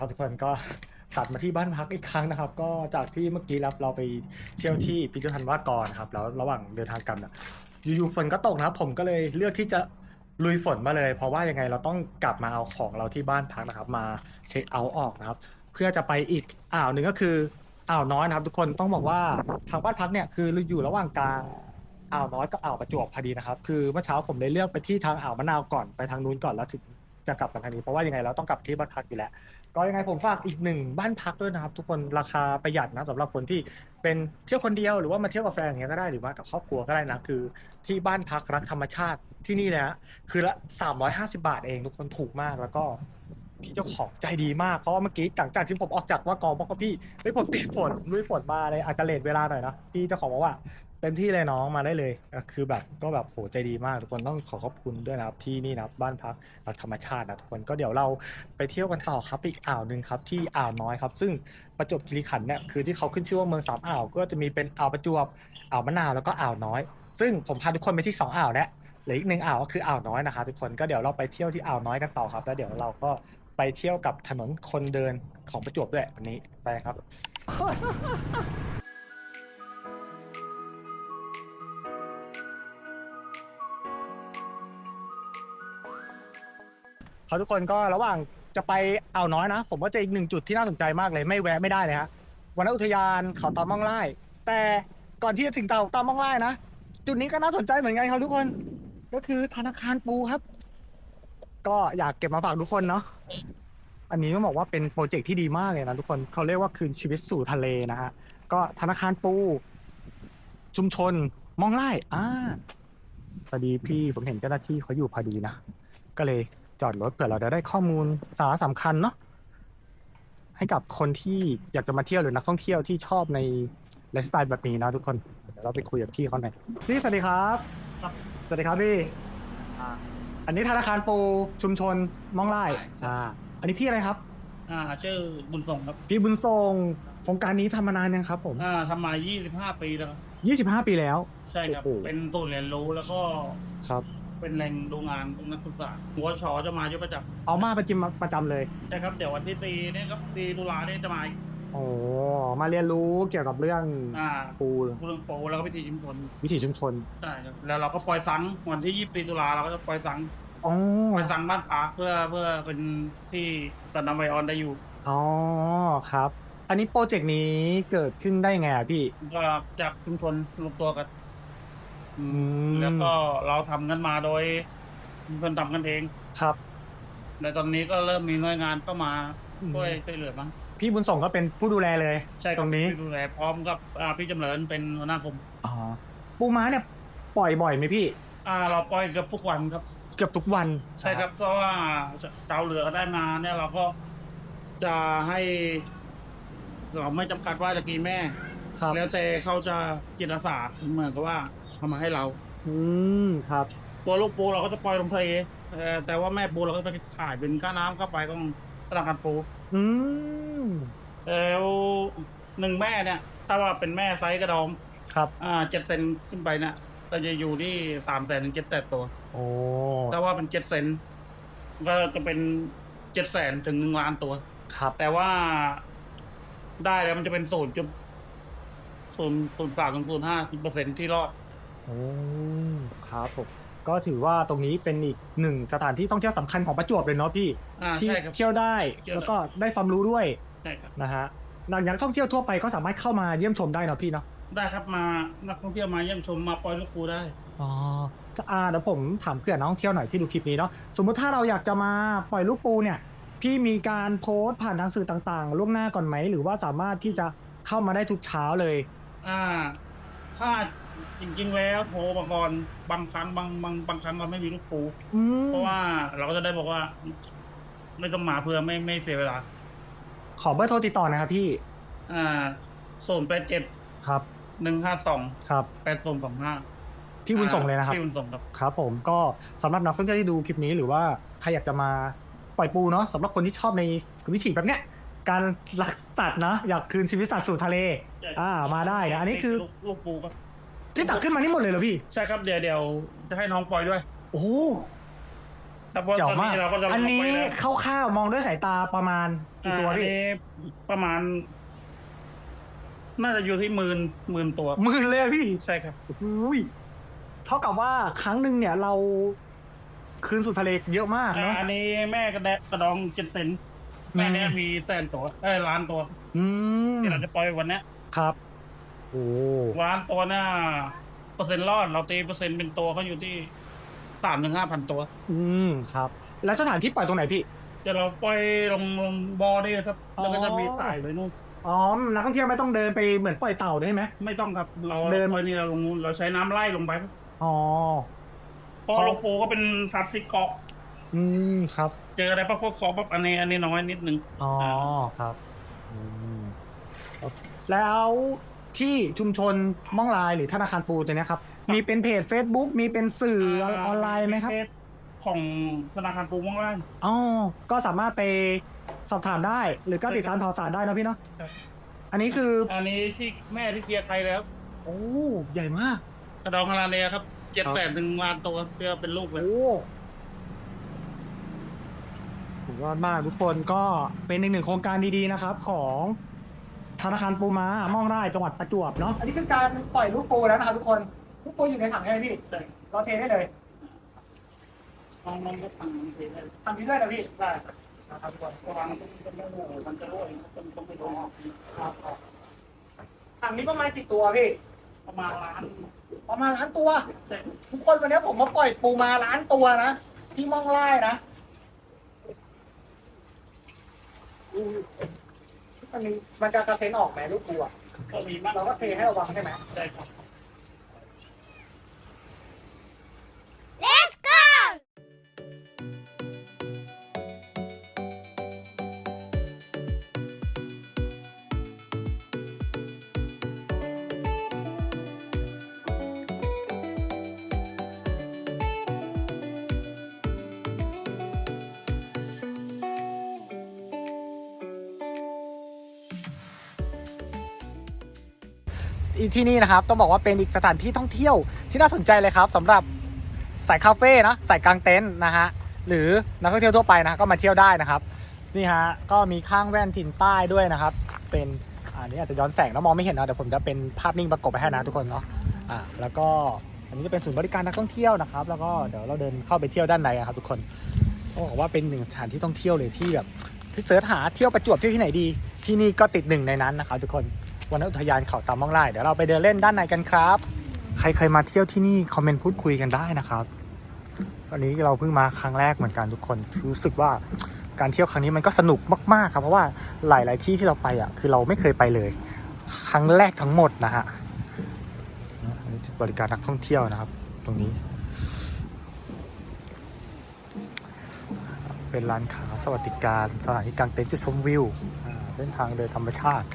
ครับทุกคนก็ตัดมาที่บ้านพักอีกครั้งนะครับ ก็จากที่เมื่อกี้รับเราไปเที่ยวที่พิพิธภัณฑ์วากรครับแล้วระหว่างเดินทางกลับเนี่ยอยู่ๆฝนก็ตกนะครับ ผมก็เลยเลือกที่จะลุยฝนมาเลย เพราะว่ายังไงเราต้องกลับมาเอาของเราที่บ้านพักนะครับ มาเช็คเอาท์ออกนะครับ เพื่อจะไปอีกอ่าวหนึ่งก็คืออ่าวน้อยนะครับ ทุกคนต้องบอกว่าทางบ้านพักเนี่ยคืออยู่ระหว่างกลางอ่าวน้อยกับอ่าวประจวบพอดีนะครับ คือเมื่อเช้าผมเลยเลือกไปที่ทางอ่าวมะนาวก่อนไปทางนู้นก่อนแล้วถึงจะกลับมาทางนี้เพราะว่ายังไงเราต้องกลับที่บ้านพักอยู่แล้ว ก็ยังไงผมฝากอีกหนึ่งบ้านพักด้วยนะครับ ทุกคนราคาประหยัดนะสำหรับคนที่เป็นเที่ยวคนเดียวหรือว่ามาเที่ยวกับแฟนอย่างเงี้ยก็ได้หรือว่ากับครอบครัวก็ได้นะคือ ที่บ้านพักรักธรรมชาติที่นี่นะคือละ350บาทเองทุกคนถูกมากแล้วก็พี่เจ้าของใจดีมากเพราะว่าเมื่อกี้หลังจากที่ผมออกจากว่ากองบอกว่าพี่เฮ้ยผมติดฝนลุยฝนมาเลยอาจจะเลทเวลาหน่อยนะพี่เจ้าของบอกว่า เต็มที่เลยน้องมาได้เลยคือแบบก็แบบโหใจดีมากทุกคนต้องขอขอบคุณด้วยนะครับที่นี่นะครับบ้านพักรักธรรมชาตินะทุกคนก็เดี๋ยวเราไปเที่ยวกันต่อครับอีกอ่าวหนึ่งครับที่อ่าวน้อยครับ ซึ่งประจวบคีรีขันธ์เนี่ยคือที่เขาขึ้นชื่อว่าเมืองสามอ่าว ก็จะมีเป็นอ่าวประจวบอ่าวมะนาวแล้วก็อ่าวน้อย ซึ่งผมพาทุกคนไปที่สองอ่าวแล้วเหลืออีกหนึ่งอ่าวก็คืออ่าวน้อยนะครับทุกคนก็เดี๋ยวเราไปเที่ยวที่อ่าวน้อยกันต่อครับ แล้วเดี๋ยวเราก็ไปเที่ยวกับถนนคนเดินของประจวบด้วยวันนี้ไปครับ เขาทุกคนก็ระหว่างจะไปอ่าวน้อยนะ ผมว่าจะอีกหนึ่งจุดที่น่าสนใจมากเลยไม่แวะไม่ได้เลยฮะวันอุทยานเขาตาม่องไล่แต่ก่อนที่จะถึงเต่าตาม่องไล่นะจุดนี้ก็น่าสนใจเหมือนกันครับทุกคน ก็คือธนาคารปูครับ ก็อยากเก็บมาฝากทุกคนเนาะอันนี้ต้องบอกว่าเป็นโปรเจกต์ที่ดีมากเลยนะทุกคนเขาเรียกว่าคืนชีวิตสู่ทะเลนะฮะก็ธนาคารปู ชุมชนมองไล่อ่าพอดีพี่ผมเห็นเจ้าหน้าที่เขาอยู่พอดีนะก็เลย จอดรถเผื่อเราจะได้ข้อมูลสาระสำคัญเนาะให้กับคนที่อยากจะมาเที่ยวหรือนักท่องเที่ยวที่ชอบในไลฟ์สไตล์แบบนี้นะทุกคนเดี๋ยวเราไปคุยกับพี่เขาหน่อยพี่สวัสดีครับ ครับ สวัสดีครับพี่อ่าอันนี้ธนาคารปูชุมชนม่องไร่อ่า อันนี้พี่อะไรครับ อ่าชื่อบุญส่งครับ พี่บุญทรงโครงการนี้ทำมานานยังครับ ผม อ่าทำมา 25 ปีแล้วครับ25 ปีแล้ว ใช่ครับ โอ้โห เป็นศูนย์เรียนรู้แล้วก็ครับ เป็นแหล่งดูงานของนักศึกษาหัวชอจะมาเยอะประจเอามาประจำประจำเลยำใช่ครับ เดี๋ยววันที่ตีเนี่ยครับตีตุลาเนี่ยจะมาอีกโอ้มาเรียนรู้เกี่ยวกับเรื่องอ่าปูเรื่องโปแล้วก็พิธีชุมชนวิถีชุมชนใช่ครับแล้วเราก็ปล่อยสังวันที่24ตุลาเราก็จะปล่อยสังอ๋อปล่อยสังบ้านพักเพื่อเพื่อเป็นที่ตัดนำไวออนได้อยู่อ๋อครับ อันนี้โปรเจกต์นี้เกิดขึ้นได้ไงอะพี่ก็จากชุมชนรวมตัวกัน อืมแล้วก็เราทำกันมาโดยชุมชนทำกันเองครับในตอนนี้ก็เริ่มมีหน่วยงานเข้ามาช่วยช่วยเหลือบ้างพี่บุญส่งก็เป็นผู้ดูแลเลย ใช่คตบรงนี้ ที่ดูแลพร้อมกับอ่าพี่จำเริญเป็นหัวหน้ากลุ่มอ๋อปูม้าเนี่ยปล่อยบ่อยไหมพี่อ่าเราปล่อยเกับทุกวันครับ เกือบทุกวันใช่ครับเพราะว่าเจ้าเหลือได้มาเนี่ยเราก็จะให้ เราไม่จำกัดว่าจะกี่แม่ ครับแล้วแต่เขาจะจิตอาสาเหมือนกับว่า ทำมาให้เรา อืมครับ ตัวลูกปูเราก็จะปล่อยลงทะเลเอ่อแต่ว่าแม่ปูเราก็ไปขายเป็นค่าน้ำเข้าไปต้องธนาคารปูอืมแล้วหนึ่งแม่เนี่ย ถ้าว่าเป็นแม่ไซส์กระดองครับ อ่าเจ็ดเซนขึ้นไปเนี่ยก็จะอยู่ที่สามแสนถึงเจ็ดแสนตัว โอ้ถ้าว่าเป็นเจ็ดเซนก็จะเป็นเจ็ดแสนถึงหนึ่งล้านตัว ครับแต่ว่าได้แล้วมันจะเป็นศูนย์จุดศูนย์ศูนย์สามถึงศูนย์ห้าเปอร์เซ็นที่รอดโอ้ครับผมก็ถือว่าตรงนี้เป็นอีกหนึ่งสถานที่ท่องเที่ยวสำคัญของประจวบเลยเนาะพี่อ่าที่ใช่ครับ เที่ยวได้เที่ยวได้ แล้วก็ได้ความรู้ด้วยใช่ครับนะฮะอย่างนักท่องเที่ยวทั่วไปก็สามารถเข้ามาเยี่ยมชมได้เนาะพี่เนาะได้ครับมานักท่องเที่ยวมาเยี่ยมชมมาปล่อยลูกปูได้ อ๋อก็อ่าเดี๋ยวผมถามเผื่อนักท่องเที่ยวหน่อยที่ดูคลิปนี้เนาะสมมุติถ้าเราอยากจะมาปล่อยลูกปูเนี่ย พี่มีการโพสต์ผ่านทางสื่อต่างๆ ล่วงหน้าก่อนไหมหรือว่าสามารถที่จะเข้ามาได้ทุกเช้าเลย อ่า ถ้า จริงๆแล้วโทรมาก่อนบางครั้งบางบางบางครั้งเราไม่มีลูกปูอืมเพราะว่าเราก็จะได้บอกว่า ไม่ต้องมาเพื่อไม่ไม่เสียเวลา ขอเบอร์โทรติดต่อนะครับพี่อ่าศูนย์แปดเจ็ดครับหนึ่งห้าสองครับ แปดศูนย์สองห้าพี่บุญส่งเลยนะครับ พี่บุญส่งครับ ครับผมก็สำหรับนักท่องเที่ยวที่ดูคลิปนี้หรือว่าใครอยากจะมาปล่อยปูเนาะสำหรับคนที่ชอบในวิถีแบบเนี้ยการรักสัตว์นะ อยากคืนชีวิตสัตว์สู่ทะเลใช่อ่ามาได้นะอันนี้คือ ลูกลูกปูครับ ที่ตักขึ้นมานี่หมดเลยเหรอพี่ ใช่ครับเดี๋ยวเดี๋ยวจะให้น้องปล่อยด้วยโอ้โหแต่ว่าเจ๋ตวอนมาก นี้เราก็จะอันนี้ล็กไว้แล้วคร่าวๆมองด้วยสายตาประมาณกี่ตัวอ่าอันพี่นี้ประมาณ น่าจะอยู่ที่หมื่นหมื่นตัว หมื่นเลยอะพี่ ใช่ครับ อุ้ยเท่ากับว่าครั้งหนึ่งเนี่ยเราคืนสู่ทะเลเยอะมากอ่าเนาะ อันนี้แม่กระแดะกระดองเจ็ดเซนแม่เนี่ยอืม มีแสนตัวเอ้ยล้านตัวอืมที่เราจะปล่อยวันเนี้ยครับ โอ้ล้านตัวน่าเปอร์เซ็นต์รอดเราตีเปอร์เซ็นต์เป็นตัวเขาอยู่ที่สามถึงห้าพันตัว อืมครับ แล้วสถานที่ปล่อยตรงไหนพี่จะเราปล่อยลงลงบอได้ครับอ๋อแล้วก็จะมีสายไปนู่นอ๋อนักท่องเที่ยวไม่ต้องเดินไปเหมือนปล่อยเต่าได้ไหมไม่ต้องครับ เราเดินปล่อยนี่เราลงเราใช้น้ำไล่ลงไปอ๋อเพราะเขาโลโปก็เป็นสัตว์สิเกาะอืมครับ เจออะไรพวกพวกเกาะปั๊บอันนี้อันนี้น้อยนิดนึงอ๋อครับอืมแล้ว ที่ชุมชนม่องลายหรือธนาคารปูตัวเนี้ยครับ มีเป็นเพจ Facebook มีเป็นสื่อออนไลน์ไหมครับ เฟซของธนาคารปูม่วงล่าง อ๋อ ก็สามารถไปสอบถามได้ หรือก็ติดตามข่าวสารได้เนอะพี่เนาะ ครับ อันนี้คือ อันนี้ที่แม่ที่เกียร์ไทยแล้วโอ้ ใหญ่มาก กระดองคาราเนียครับเจ็ดครับแปดถึงล้านตัวเพื่อเป็นลูกเลยโอ้สุดยอดมากทุกคนก็เป็นอีกหนึ่งโครงการดีๆนะครับ ของ ธนาคารปูม้าม่องไร่จังหวัดประจวบเนาะอันนี้คือการปล่อยลูกปูแล้วนะครับทุกคนลูกปูอยู่ในถังใช่ไหมพี่ใช่เราเทได้เลยน้องน้องก็ทำเองได้ทำนี้ด้วยนะพี่ได้นะครับทุกคนระวังต้องต้องไม่รู้มันจะรั่วเองต้องต้องไปดูครับถังนี้ประมาณกี่ตัวพี่ประมาณล้านประมาณล้านตัวแต่ทุกคนวันนี้ผมมาปล่อยปูมาล้านตัวนะที่ม่องไร่นะ มันมีมันจะกระเซ็นออกไหมลูกปูอะก็มีมากเราก็เทให้ระวังใช่ไหมใช่ครับ ที่นี่นะครับ ต้องบอกว่าเป็นอีกสถานที่ท่องเที่ยวที่น่าสนใจเลยครับสำหรับสายคาเฟ่นะสายกลางเต็นท์นะฮะหรือนักท่องเที่ยวทั่วไปนะก็มาเที่ยวได้นะครับนี่ฮะก็มีข้างแว่นถิ่นใต้ด้วยนะครับ เป็นอันนี้อาจจะย้อนแสงแล้วมองไม่เห็นนะเดี๋ยวผมจะเป็นภาพนิ่งประกบไปให้นะทุกคนเนาะอ่าแล้วก็อันนี้จะเป็นศูนย์บริการนักท่องเที่ยวนะครับ แล้วก็เดี๋ยวเราเดินเข้าไปเที่ยวด้านในอะครับ ทุกคนต้องบอกว่าเป็นหนึ่งสถานที่ท่องเที่ยวเลยที่แบบที่เสิร์ชหาเที่ยวประจวบเที่ยวที่ไหนดี ที่นี่ก็ติดหนึ่งในนั้นนะครับทุกคน วันอุทยานเขาตามม่องไร่เดี๋ยวเราไปเดินเล่นด้านในกันครับ ใครเคยมาเที่ยวที่นี่คอมเมนต์พูดคุยกันได้นะครับวันนี้เราเพิ่งมาครั้งแรกเหมือนกันทุกคนรู้สึกว่าการเที่ยวครั้งนี้มันก็สนุกมากๆครับเพราะว่าหลาย ๆ ที่ที่เราไปอะคือเราไม่เคยไปเลย ครั้งแรกทั้งหมดนะฮะจุดบริการนักท่องเที่ยวนะครับ ตรงนี้ เป็นร้านค้าสวัสดิการสถานที่กางเต็นท์จุดชมวิวเส้นทางเดินธรรมชาติ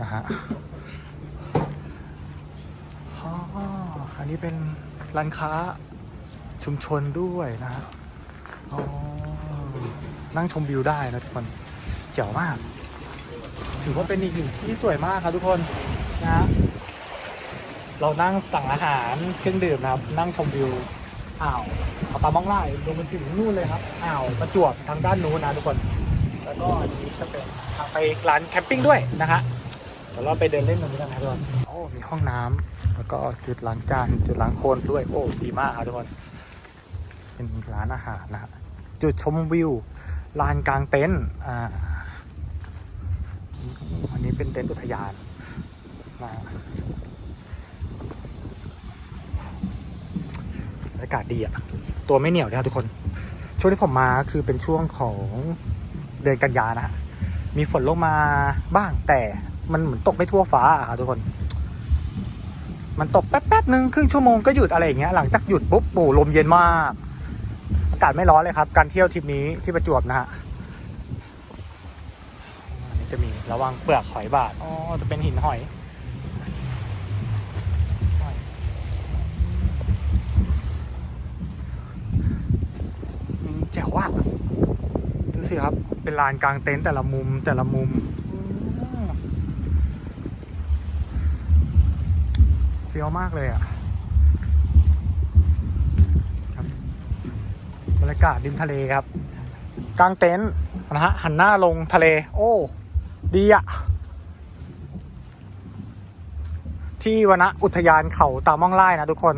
นะฮะอ๋ออันนี้เป็นร้านค้าชุมชนด้วยนะฮะอ๋อนั่งชมวิวได้นะทุกคน เจ๋วมาก ถือว่าเป็นอีกหนึ่งที่สวยมากครับทุกคนนะฮะเรานั่งสั่งอาหารเครื่องดื่มนะครับ นั่งชมวิวอ่าวเอาปลาม่องไล่ลงไปถึงนู่นเลยครับอ่าวประจวบทางด้านนู้นนะทุกคน แล้วก็อันนี้จะเป็นทางไปร้านแคมปิ้งด้วยนะฮะ เดี๋ยวเราไปเดินเล่นตรงนี้กันนะครับทุกคนโอ้มีห้องน้ำแล้วก็จุดล้างจานจุดล้างโคลนด้วย โอ้ดีมากครับทุกคนเป็นร้านอาหารนะฮะจุดชมวิวลานกลางเต็นท์อ่าอันนี้เป็นเต็นท์อุทยานนะบรรยากาศดีอะตัวไม่เหนียวนะครับทุกคน ช่วงที่ผมมาคือเป็นช่วงของเดือนกันยานะฮะมีฝนลงมาบ้างแต่ มันเหมือนตกไม่ทั่วฟ้าอะครับทุกคน มันตกแป๊บๆหนึ่งครึ่งชั่วโมงก็หยุดอะไรอย่างเงี้ยหลังจากหยุดปุ๊บโอ้ลมเย็นมาก อากาศไม่ร้อนเลยครับ การเที่ยวทริปนี้ที่ประจวบนะฮะจะมีระวังเปลือกหอยบาดอ๋อจะเป็นหินหอยแจ๋วว่ะดูสิครับ เป็นลานกลางเต็นท์แต่ละมุมแต่ละมุมอืมเฟี้ยวมากเลยอะครับรรยากาศริมทะเลครับกางเต็นท์นะฮะหันหน้าลงทะเล โอ้ ดีอะที่วนะอุทยานเขาตาม่องไล่นะทุกคน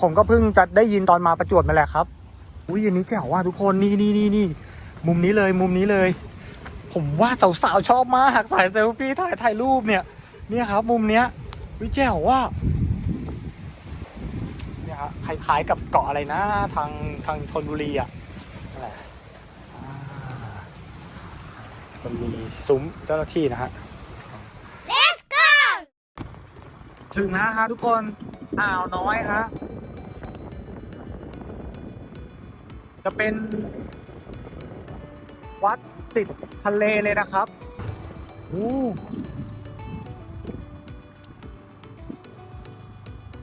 ผมก็เพิ่งจะได้ยินตอนมาประจวบนั่นแหละครับอุ้ยอันนี้แจ๋วว่ะทุกคนนี่นี่นี่นี่มุมนี้เลยมุมนี้เลย ผมว่าสาวๆชอบมากสายเซลฟี่ถ่ายถ่ายรูปเนี่ยเนี่ยครับ มุมเนี้ย วิแจ๋วว่าเนี่ยครับคล้ายๆกับเกาะอะไรนะ ทางทางธนบุรีอะนั่นแหละอ่ามันมีซุ้มเจ้าหน้าที่นะฮะ Let's go ถึงแล้วฮะทุกคนอ่าวน้อยฮะจะเป็น วัดติดทะเลเลยนะครับอู้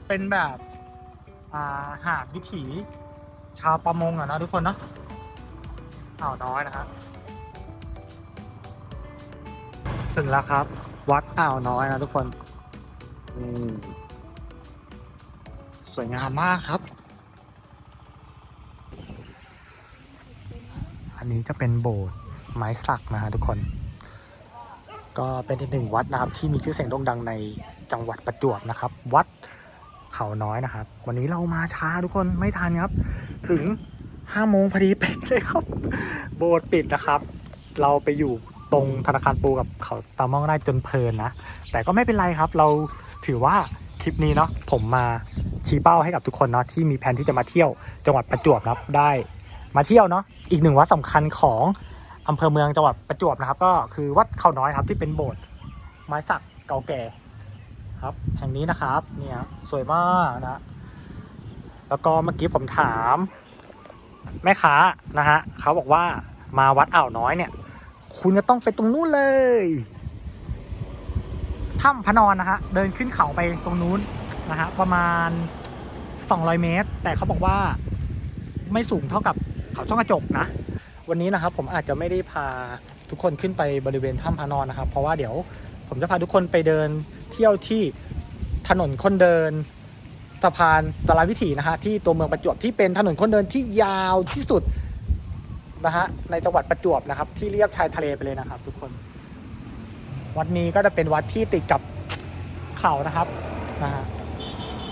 เป็นแบบอ่าหาดวิถีชาวประมงอะนะทุกคนเนาะอ่าวน้อยนะฮะถึงแล้วครับ วัดอ่าวน้อยนะทุกคนอืมสวยงามมากครับ อันนี้จะเป็นโบสถ์ไม้สักนะฮะทุกคน ก็เป็นอีกหนึ่งวัดนะครับที่มีชื่อเสียงโด่งดังในจังหวัดประจวบนะครับ วัด เขาน้อยนะครับ วันนี้เรามาช้าทุกคนไม่ทันครับ ถึงห้าโมงพอดีเป๊ะเลยครับ โบสถ์ปิดนะครับ เราไปอยู่ตรงธนาคารปูกับเขาตามองได้จนเพลินนะ แต่ก็ไม่เป็นไรครับ เราถือว่าคลิปนี้เนาะผมมาชี้เป้าให้กับทุกคนเนาะที่มีแผนที่จะมาเที่ยวจังหวัดประจวบนะครับได้มาเที่ยวเนาะอีกหนึ่งวัดสำคัญของอำเภอเมืองจังหวัดประจวบนะครับ ก็คือวัดเขาน้อยครับที่เป็นโบสถ์ไม้สักเก่าแก่ ครับ แห่งนี้นะครับ เนี่ยสวยมากนะ แล้วก็เมื่อกี้ผมถาม แม่ค้านะฮะเขาบอกว่ามาวัดอ่าวน้อยเนี่ย คุณจะต้องไปตรงนู้นเลยถ้ำพะนอนนะฮะเดินขึ้นเขาไปตรงนู้นนะฮะประมาณ 200 เมตร แต่เขาบอกว่าไม่สูงเท่ากับเขาช่องกระจกนะ วันนี้นะครับผมอาจจะไม่ได้พาทุกคนขึ้นไปบริเวณถ้ำพะนอนนะครับ เพราะว่าเดี๋ยว ผมจะพาทุกคนไปเดินเที่ยวที่ถนนคนเดินสะพานสารวิถีนะฮะที่ตัวเมืองประจวบที่เป็นถนนคนเดินที่ยาวที่สุดนะฮะในจังหวัดประจวบนะครับ ที่เรียบชายทะเลไปเลยนะครับ ทุกคน วัดนี้ก็จะเป็นวัดที่ติดกับเขานะครับนะฮะ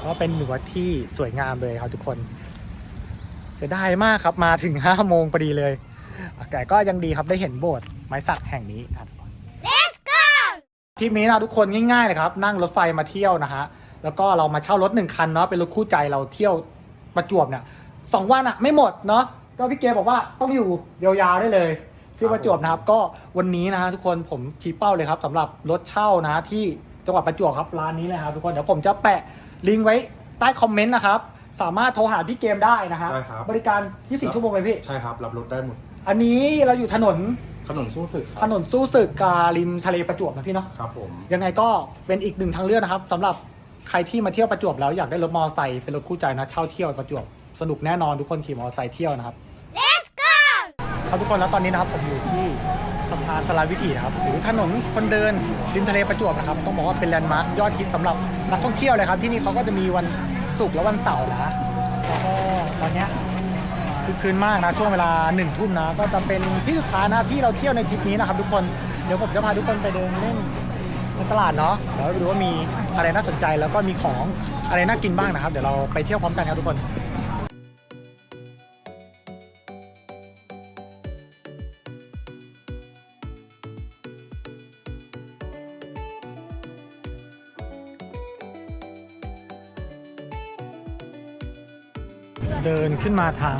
ก็เป็นหนึ่งวัดที่สวยงามเลยครับทุกคน เสียดายมากครับมาถึงห้าโมงพอดีเลยแต่ก็ยังดีครับได้เห็นโบสถ์ไม้สักแห่งนี้ครับ ทริปนี้นะทุกคนง่ายๆเลยครับ นั่งรถไฟมาเที่ยวนะฮะแล้วก็เรามาเช่ารถหนึ่งคันเนาะเป็นรถคู่ใจเราเที่ยวประจวบเนี่ยสองวันอะไม่หมดเนาะก็พี่เกบอกว่าต้องอยู่ยาวๆได้เลยที่ประจวบนะครับ ก็วันนี้นะฮะทุกคนผมชี้เป้าเลยครับสำหรับรถเช่านะที่จังหวัดประจวบครับร้านนี้เลยครับทุกคนเดี๋ยวผมจะแปะลิงก์ไว้ใต้คอมเมนต์นะครับสามารถโทรหาพี่เกมได้นะฮะได้ครับบริการ 24 ชั่วโมงเลยพี่ใช่ครับรับรถได้หมดอันนี้เราอยู่ถนน ถนนสู้ศึกคถรับนนสู้ศึกการิมทะเลประจวบนะพี่เนาะ ครับผม ยังไงก็เป็นอีกหนึ่งทางเลือกนะครับสำหรับใครที่มาเที่ยวประจวบแล้วอยากได้รถมอเตอร์ไซค์เป็นรถคู่ใจนะเช่าเที่ยวประจวบสนุกแน่นอนทุกคนขี่มอเตอร์ไซค์เที่ยวนะครับ Let's go ครับทุกคนแล้วตอนนี้นะครับผมอยู่ที่สะพานสลาวิถีนะครับหรือถนนคนเดินริมทะเลประจวบนะครับต้องบอกว่าเป็นแลนด์มาร์คยอดฮิตสำหรับนักท่องเที่ยวเลยครับที่นี่เขาก็จะมีวันศุกร์และวันเสาร์นะแล้วก็ตอนเนี้ย คือคืนมากนะช่วงเวลาหนึ่งทุ่มนะ ก็จะเป็นที่สุดท้ายนะที่เราเที่ยวในทริปนี้นะครับทุกคนเดี๋ยวผมจะพาทุกคนไปเดินเล่นในตลาดเนาะเดี๋ยวดูว่ามีอะไรน่าสนใจแล้วก็มีของอะไรน่ากินบ้างนะครับ เดี๋ยวเราไปเที่ยวพร้อมกันครับทุกคนเดินขึ้นมาทาง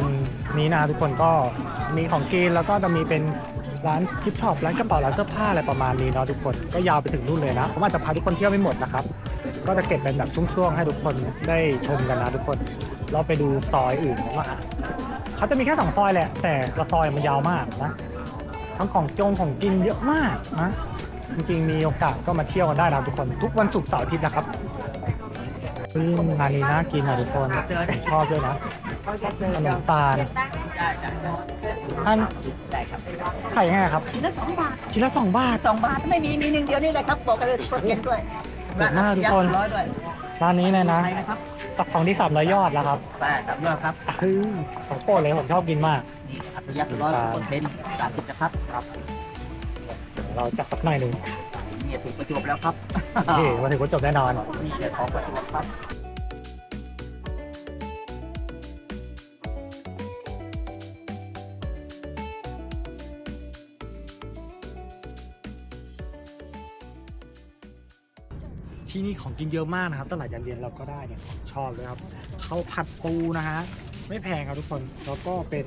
นี้นะทุกคนก็มีของกินแล้วก็จะมีเป็นร้านกิฟช็อปร้านกระเป๋าร้านเสื้อผ้าอะไรประมาณนี้เนาะทุกคนก็ยาวไปถึงนู่นเลยนะผมอาจจะพาทุกคนเที่ยวไม่หมดนะครับ ก็จะเก็บเป็นแบบช่วงๆให้ทุกคนได้ชมกันนะทุกคนเราไปดูซอยอื่นของอาเขาจะมีแค่สองซอยแหละ แต่ละซอยมันยาวมากนะทั้งของจงของกินเยอะมากนะจริงๆมีโอกาสก็มาเที่ยวกันได้นะทุกคน ทุกวันศุกร์เสาร์อาทิตย์นะครับอืมร้านนี้น่ากินอะทุกคนชอบด้วยนะ ขนมตาลอันไข่ยังไงครับชิ้นละสองบาทชิ้นละสองบาทสองบาทไม่มีมีหนึ่งเดียวนี่เลยครับบอกกันเลยทุกคนเห็นด้วยเด็ดมากทุกคนร้อยด้วยร้านนี้เลยนะไทยนะครับสักของที่สามร้อยยอดแล้วครับแต่ครับยอดครับคือของโปรดเลยผมชอบกินมากนี่อัตยักษ์ร้อยคนเป็นสามสิบนะครับครับเดี๋ยวเราจัดสักหน่อยหนึ่งนี่ถูกประจวบแล้วครับนี่มาถึงก็จบแน่นอนนี่จะของประจวบครับ ที่นี่ของกินเยอะมากนะครับตลาดยันเรียนเราก็ได้เนี่ยของชอบเลยครับข้าวผัดปูนะฮะไม่แพงครับทุกคนแล้วก็เป็น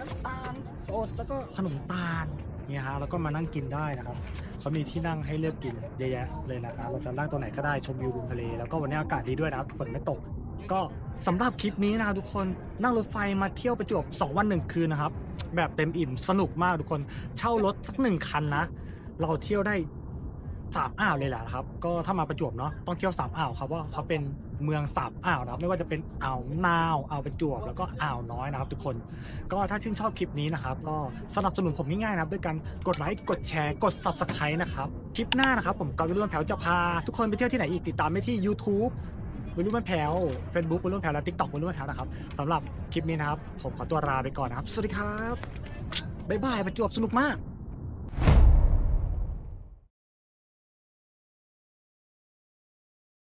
น้ำตาลสดแล้วก็ขนมตาลเนี่ยฮะแล้วก็มานั่งกินได้นะครับเขามีที่นั่งให้เลือกกินเยอะแยะเลยนะครับเราจะนั่งตรงไหนก็ได้ชมวิวริมทะเลแล้วก็วันนี้อากาศดีด้วยนะครับฝนไม่ตก ก็สำหรับคลิปนี้นะครับทุกคนนั่งรถไฟมาเที่ยวประจวบ2วันหนึ่งคืนนะครับแบบเต็มอิ่มสนุกมากทุกคนเช่ารถสักหนึ่งคันนะ เราเที่ยวได้ สามอ่าวเลยแหละครับ ก็ถ้ามาประจวบเนาะต้องเที่ยวสามอ่าวครับว่าเขาเป็นเมืองสามอ่าวนะครับไม่ว่าจะเป็นอ่าวนาวอ่าวประจวบแล้วก็อ่าวน้อยนะครับ ทุกคน ก็ถ้าชื่นชอบคลิปนี้นะครับ ก็สนับสนุนผมง่ายๆนะครับ ด้วยการกดไลค์กดแชร์กด subscribe นะครับคลิปหน้านะครับ ผมกอล์ฟวิลเลียมแผวจะพา ทุกคนไปเที่ยวที่ไหนอีกติดตามได้ที่ YouTube วิลเลียมแผว Facebook วิลเลียมแผวและ TikTok วิลเลียมแผวนะครับสำหรับคลิปนี้นะครับ ผมขอตัวลาไปก่อนนะครับ สวัสดีครับบ๊ายบายประจวบสนุกมาก